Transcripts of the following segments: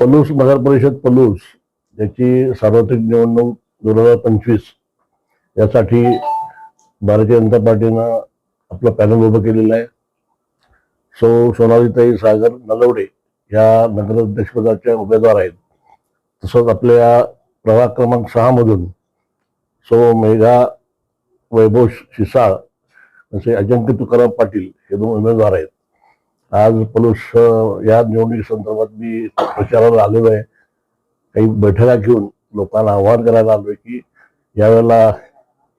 पलूस नगर परिषद पलूस याची सार्वत्रिक निवडणूक दोन हजार पंचवीस यासाठी भारतीय जनता पार्टीनं आपलं पॅनल उभं केलेलं आहे. सो सोनालीताई सागर नलवडे या नगराध्यक्षपदाच्या उमेदवार आहेत. तसंच आपल्या प्रभाग क्रमांक सहा मधून सो मेघा वैभव शिसाळ असे अजिंक्य तुकाराम पाटील हे दोन उमेदवार आहेत. आज पलूस अं, या निवडणुकी संदर्भात मी प्रचाराला आलेलो आहे. काही बैठका घेऊन लोकांना आवाहन करायला आलोय की यावेळेला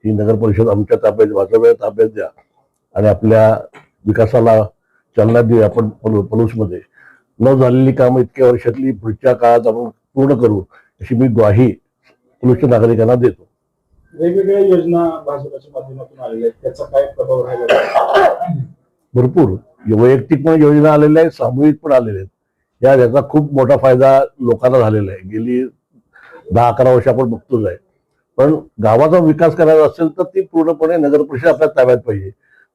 ही नगर परिषद आमच्या ताब्यात वाजव्या ताब्यात द्या आणि आपल्या विकासाला चालना देऊ आपण पलू पलूसमध्ये न झालेली कामं इतक्या वर्षातली पुढच्या काळात आपण पूर्ण करू अशी मी ग्वाही पलूसच्या नागरिकांना देतो. वेगवेगळ्या योजना भाजपच्या माध्यमातून आलेल्या आहेत. त्याचा काय प्रभाव राहिला? भरपूर. वैयक्तिक पण योजना आलेल्या आहेत सामूहिक पण आलेल्या आहेत. या याचा खूप मोठा फायदा लोकांना झालेला आहे. गेली दहा अकरा वर्ष आपण बघतोच आहे. पण गावाचा विकास करायचा असेल तर ती पूर्णपणे नगर परिषद आपल्या ताब्यात पाहिजे.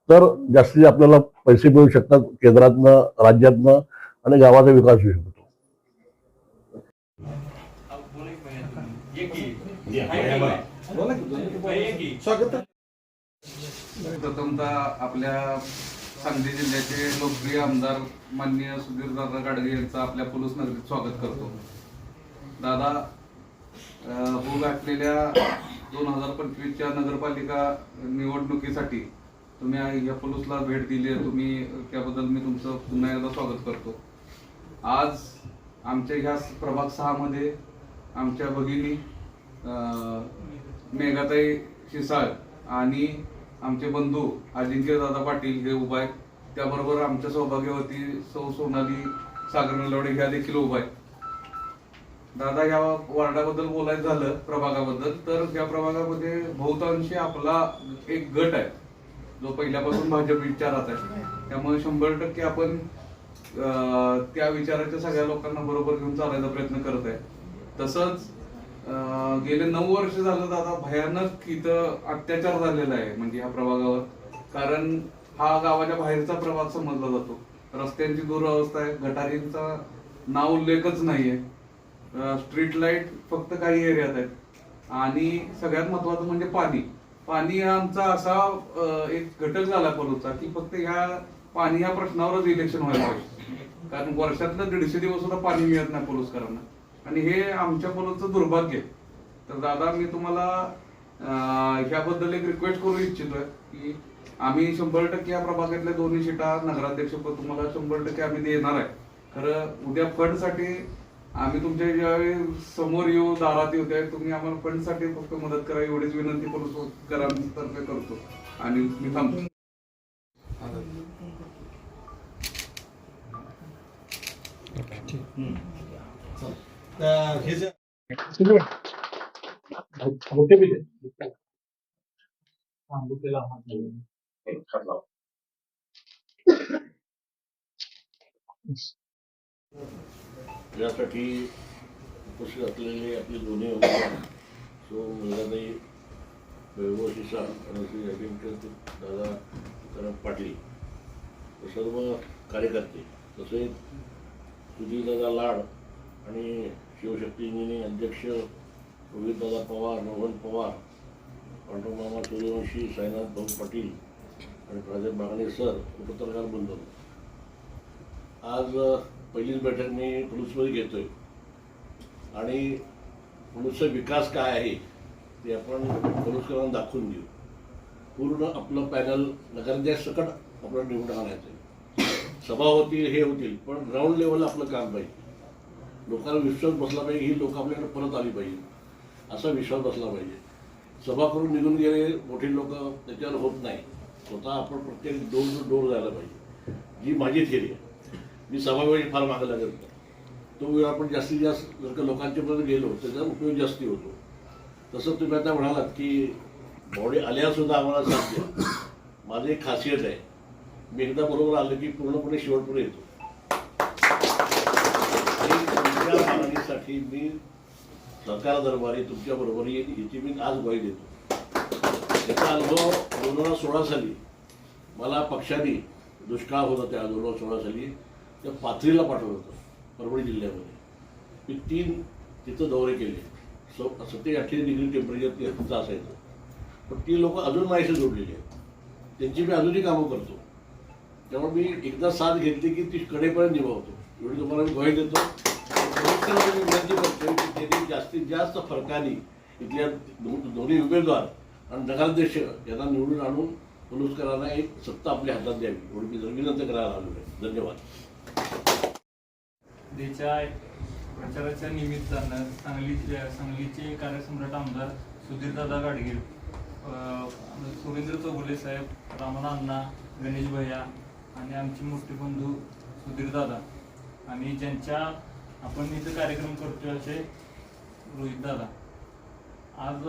तर जास्तीत आपल्याला पैसे मिळू शकतात केंद्रातनं राज्यातनं आणि गावाचा विकास होऊ शकतो. प्रथमतः आपल्या सांगली जिल्ह्याचे लोकप्रिय आमदार माननीय सुधीर दादा गाडगे यांचं आपल्या पोलीस नगरीत स्वागत करतो. दादा अं, होऊ दोन हजार पंचवीसच्या नगरपालिका निवडणुकीसाठी तुम्ही या पोलूसला भेट दिली आहे. तुम्ही त्याबद्दल मी तुमचं पुन्हा एकदा स्वागत करतो. आज आमच्या ह्या प्रभाग सहामध्ये आमच्या भगिनी मेघाताई शिसाळ आणि आमचे बंधू अजिंक्य दादा पाटील हे उभा आहेत. त्याबरोबर आमच्या सौभाग्यवती सौ सोनाली सागर नलवडे ह्या देखील उभा आहेत. दादा ह्या वार्डाबद्दल बोलायचं झालं प्रभागाबद्दल तर त्या प्रभागामध्ये बहुतांशी आपला एक गट आहे जो पहिल्यापासून भाजप विचारात आहे. त्यामुळे शंभर टक्के आपण त्या विचाराच्या सगळ्या लोकांना बरोबर घेऊन चालायचा प्रयत्न करत आहे. तसंच गेले नऊ वर्ष झालं दादा भयानक इथं अत्याचार झालेला आहे म्हणजे ह्या प्रभागावर. कारण हा गावाच्या बाहेरचा प्रभाग समजला जातो. रस्त्यांची दुरावस्था आहे गटारींचा नाव उल्लेखच नाहीये. स्ट्रीट लाइट फक्त काही एरियात आहेत. आणि सगळ्यात महत्वाचं म्हणजे पाणी. पाणी हा आमचा असा एक घटक झाला पलूचा की फक्त ह्या पाणी या प्रश्नावरच इलेक्शन व्हायला पाहिजे. कारण वर्षातलं दीडशे दिवस सुद्धा पाणी मिळत नाही पोलूसकरांना आणि हे आमच्या पोलूचं दुर्भाग्य. आहे तर दादा मी तुम्हाला ह्याबद्दल एक रिक्वेस्ट करू इच्छितोय की आम्ही शंभर टक्के या प्रभागातल्या दोन्ही सीटा नगराध्यक्षपद तुम्हाला शंभर टक्के आम्ही देणार आहे. खरं उद्या फंडसाठी आम्ही तुमच्या ज्यावेळी समोर येऊ दारात येऊ त्यावेळी तुम्ही आम्हाला फंडसाठी फक्त मदत करा एवढीच विनंती पोलीसकरांतर्फे करतो. आणि मी थांबतो. हे जे. यासाठी उपस्थित असलेले आपले दोन्ही सो मुलगाताई वैभव शिसा आणि श्री अजिंक्य दादा तुकाराम पाटील सर्व कार्यकर्ते तसेच सुधीरदादा लाड आणि शिवशक्ती इंजिनिअरिंग अध्यक्ष रोहितदादा पवार रोहन पवार पांडुमामा सूर्यवंशी साईनाथ भाऊ पाटील आणि प्राजक्त बागणे सर पत्रकार बंधू. आज पहिलीच बैठक मी पुलूसमध्ये घेतोय. आणि पुलूसचा विकास काय आहे ते आपण पुलूसकरांना दाखवून देऊ. पूर्ण आपलं पॅनल नगराध्यक्ष सकट आपलं निवडून आणायचं आहे सभा होतील हे होतील पण ग्राउंड लेवलला आपलं काम पाहिजे. लोकांना विश्वास बसला पाहिजे ही लोक आपल्याकडे परत आली पाहिजे. असा विश्वास बसला पाहिजे. सभा करून निघून गेले मोठी लोक त्याच्यावर होत नाही. स्वतः आपण प्रत्येक डोर टू डोर जायला पाहिजे. जी माझी थिअरी आहे मी सभावेळी फार मागायला लागत तो वेळ आपण जास्तीत जास्त जर का लोकांच्यापर्यंत गेलो त्याचा उपयोग जास्ती होतो. तसं तुम्ही आता म्हणालात की बॉडी आल्यासुद्धा आम्हाला साथ द्या. माझी एक खासियत आहे. मी एकदा बरोबर आलं की पूर्णपणे शेवटपुढे येतो आणि तुमच्या मी सरकार दरबारी तुमच्या बरोबर येईल याची मी आज ग्वाही देतो. त्याचा अनुभव दोन हजार सोळा साली मला पक्षाने दुष्काळ होता त्या दोन हजार सोळा साली त्या पाथरीला पाठवलं होतं परभणी जिल्ह्यामध्ये. मी तीन तिथं दौरे केले. सो सत्तेचाळीस अठ्ठेचाळीस डिग्री टेम्परेचर ते तिथं असायचं. पण ती लोक अजून माझ्याशी जोडलेली आहेत. त्यांची मी अजूनही कामं करतो. त्यामुळे मी एकदा साथ घेतली की ती कडेपर्यंत निभावतो. एवढी तुम्हाला मी ग्वाही देतो. भविष्यामध्ये मी विनंती करतोय की त्यांनी जास्तीत जास्त फरकाने इथल्या दोन्ही उमेदवार आणि नगराध्यक्ष यांना निवडून आणून पुरस्कारांना एक सत्ता आपल्या हातात द्यावी. एवढी मी विनंती करायला आलो आहे. धन्यवाद. प्रचाराच्या निमित्तानं सांगलीचे सांगलीचे कार्यसम्राट आमदार सुधीरदादा गाडगीळ अं, सुरेंद्र चौगुले साहेब रामन अण्णा गणेश भैया आणि आमचे मोठे बंधू सुधीरदादा आणि ज्यांच्या आपण इथे कार्यक्रम करतोय असे रोहित दादा. आज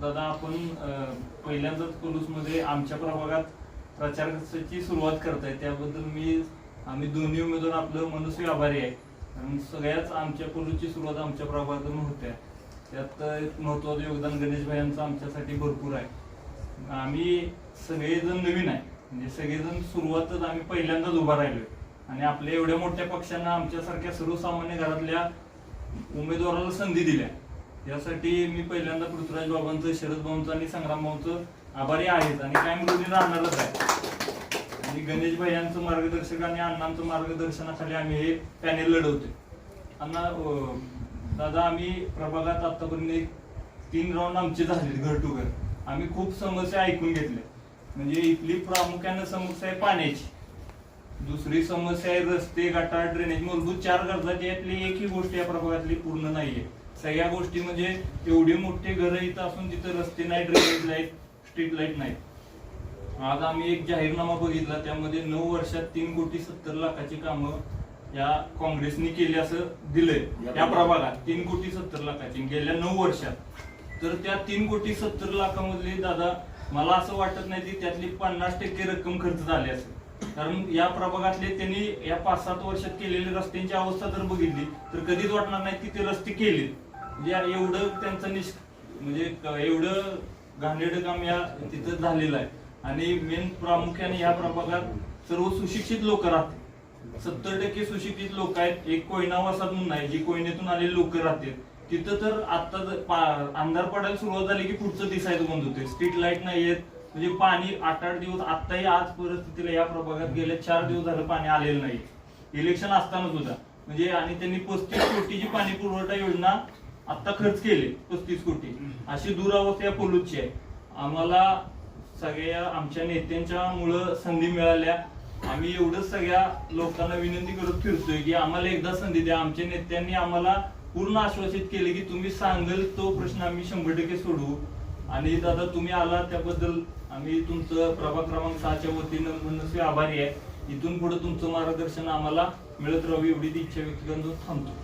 दादा आपण पहिल्यांदाच कुलूसमध्ये आमच्या प्रभागात प्रचाराची सुरुवात करताय. त्याबद्दल मी आम्ही दोन्ही उमेदवार आपलं मनस्वी आभारी आहे. कारण सगळ्याच आमच्या कुलूची सुरुवात आमच्या प्रभागातून होते. त्यात एक महत्वाचं योगदान गणेश भाईंचं आमच्यासाठी भरपूर आहे. आम्ही सगळेजण नवीन आहे. म्हणजे सगळेजण सुरुवातच आम्ही पहिल्यांदाच उभा राहिलोय. आणि आपल्या एवढ्या मोठ्या पक्षांना आमच्यासारख्या सर्वसामान्य घरातल्या उमेदवाराला संधी दिल्या. यासाठी मी पहिल्यांदा पृथ्वीराज बाबांचं शरद भाऊंचं आणि संग्राम भाऊंचं आभारी आहेत आणि कायम रुढी राहणारच आहे आणि गणेश भाई यांचं मार्गदर्शक आणि अण्णांचं मार्गदर्शनाखाली आम्ही हे पॅनेल लढवतोय. अण्णा दादा आम्ही प्रभागात आतापर्यंत एक तीन राऊंड आमचे झाले घर टू घर. आम्ही खूप समस्या ऐकून घेतल्या. म्हणजे इथली प्रामुख्यानं समस्या आहे पाण्याची. दुसरी समस्या आहे रस्ते गटार ड्रेनेज मूलभूत चार गरजा यातली एकही गोष्ट या प्रभागातली पूर्ण नाहीये. सगळ्या गोष्टी म्हणजे एवढी मोठी घरं इथं असून तिथं रस्ते नाही ड्रेनेज लाइट स्ट्रीट लाइट नाही. आज आम्ही एक जाहीरनामा बघितला त्यामध्ये नऊ वर्षात तीन कोटी सत्तर लाखाची कामं या काँग्रेसनी केली असं दिलंय. या प्रभागात. तीन कोटी सत्तर लाखाची गेल्या नऊ वर्षात. तर त्या तीन कोटी सत्तर लाखामधली दादा मला असं वाटत नाही की त्यातली पन्नास टक्के रक्कम खर्च झाली असेल. कारण या प्रभागातले त्यांनी या पाच सात वर्षात केलेली रस्त्यांची अवस्था जर बघितली तर कधीच वाटणार नाही की ते रस्ते केले म्हणजे एवढं त्यांचं निष् म्हणजे एवढं घाणेरडं काम या तिथं झालेलं आहे. आणि मेन प्रामुख्याने या प्रभागात सर्व सुशिक्षित लोक राहतात. सत्तर टक्के सुशिक्षित लोक आहेत. एक कोयना वसाहत म्हणून आहे जी कोयनेतून आलेले लोक राहतील तिथं तर आता अंधार पडायला सुरुवात झाली की पुढचं दिसायचं बंद होते स्ट्रीट लाइट नाहीयेत. म्हणजे पाणी आठ आठ दिवस आताही आज परिस्थितीला या प्रभागात गेले चार दिवस झालं पाणी आलेलं नाही. इलेक्शन असताना सुद्धा. म्हणजे आणि त्यांनी पस्तीस कोटीची पाणी पुरवठा योजना आता खर्च केले पस्तीस कोटी. अशी दुरावस्था या पोलूची आहे. आम्हाला सगळ्या आमच्या नेत्यांच्या मुळे संधी मिळाल्या. आम्ही एवढंच सगळ्या लोकांना विनंती करत फिरतोय की आम्हाला एकदा संधी द्या. आमच्या नेत्यांनी आम्हाला पूर्ण आश्वासित केले की तुम्ही सांगेल तो प्रश्न आम्ही शंभर टक्के सोडवू. आणि दादा तुम्ही आला त्याबद्दल आम्ही तुमचं प्रभाग क्रमांक सहाच्या वतीनं मनस्वी आभारी आहे. इथून पुढे तुमचं मार्गदर्शन आम्हाला मिळत राहावी एवढी ती इच्छा व्यक्त करून थांबतो.